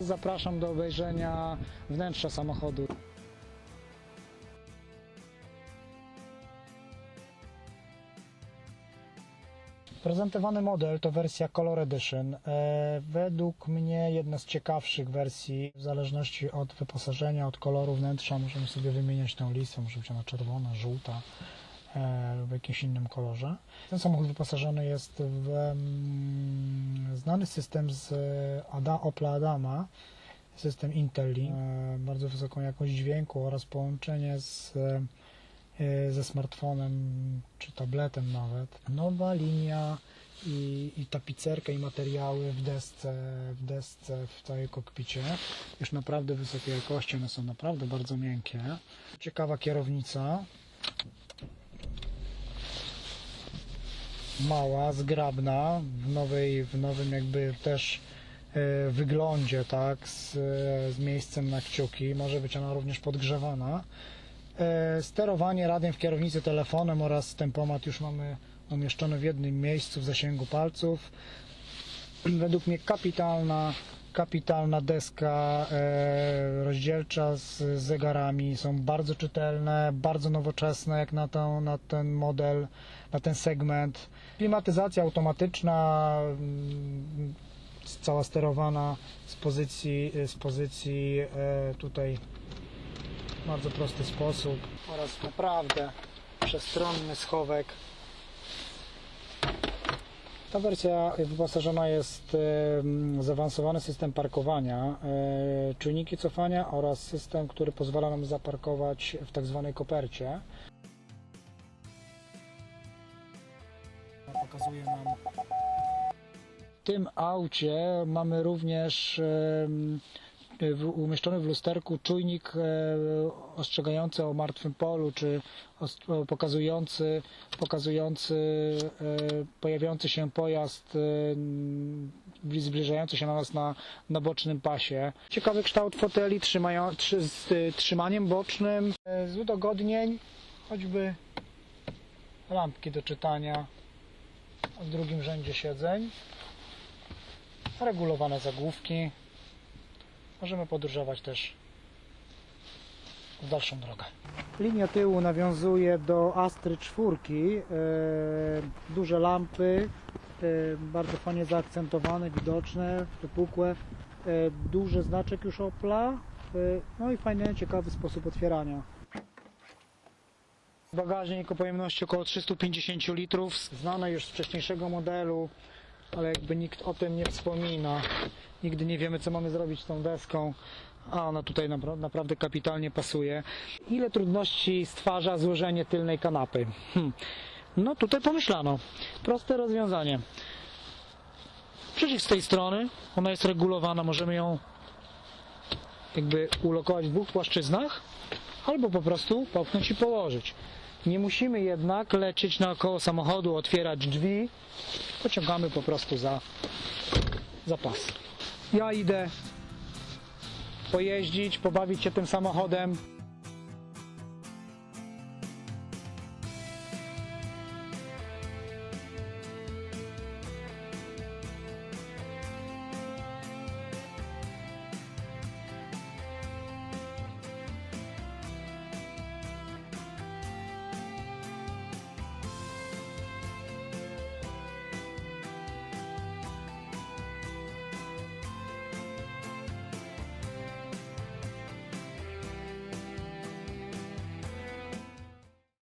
Zapraszam do obejrzenia wnętrza samochodu. Prezentowany model to wersja Color Edition. E, według mnie jedna z ciekawszych wersji, w zależności od wyposażenia, od koloru wnętrza, możemy sobie wymieniać tę listę, może być ona czerwona, żółta lub w jakimś innym kolorze. Ten samochód wyposażony jest w mm, znany system z Ada, Opla Adama, system Intellink, e, bardzo wysoką jakość dźwięku oraz połączenie z e, ze smartfonem czy tabletem nawet. Nowa linia i, i tapicerka i materiały w desce, w desce w całej kokpicie. Już naprawdę wysokiej jakości, one są naprawdę bardzo miękkie. Ciekawa kierownica. Mała, zgrabna, w, nowej, w nowym jakby też e, wyglądzie, tak, z, z miejscem na kciuki. Może być ona również podgrzewana. E, Sterowanie radiem w kierownicy telefonem oraz tempomat już mamy umieszczony w jednym miejscu w zasięgu palców. Według mnie kapitalna, kapitalna deska e, rozdzielcza z zegarami. Są bardzo czytelne, bardzo nowoczesne jak na, na ten model, na ten segment. Klimatyzacja automatyczna, mm, cała sterowana z pozycji, z pozycji e, tutaj w bardzo prosty sposób oraz naprawdę przestronny schowek. Ta wersja wyposażona jest w zaawansowany system parkowania, e, czujniki cofania oraz system, który pozwala nam zaparkować w tak zwanej kopercie. Pokazuje nam w tym aucie mamy również umieszczony w lusterku czujnik e, ostrzegający o martwym polu, czy pokazujący, pokazujący e, pojawiający się pojazd e, zbliżający się na nas na, na bocznym pasie. Ciekawy kształt foteli trzymają, trzy, z trzymaniem bocznym, z udogodnień, choćby lampki do czytania w drugim rzędzie siedzeń, regulowane zagłówki, możemy podróżować też w dalszą drogę. Linia tyłu nawiązuje do Astry 4. E, duże lampy, e, bardzo fajnie zaakcentowane, widoczne, wypukłe. E, duży znaczek już Opla. No i fajny, ciekawy sposób otwierania. Bagażnik o pojemności około 350 litrów, znane już z wcześniejszego modelu, ale jakby nikt o tym nie wspomina. Nigdy nie wiemy, co mamy zrobić z tą deską, a ona tutaj napra- naprawdę kapitalnie pasuje. Ile trudności stwarza złożenie tylnej kanapy? Hm. No tutaj pomyślano. Proste rozwiązanie. Przycisk z tej strony, ona jest regulowana, możemy ją jakby ulokować w dwóch płaszczyznach, albo po prostu popchnąć i położyć. Nie musimy jednak lecieć naokoło samochodu, otwierać drzwi, pociągamy po prostu za, za pas. Ja idę pojeździć, pobawić się tym samochodem.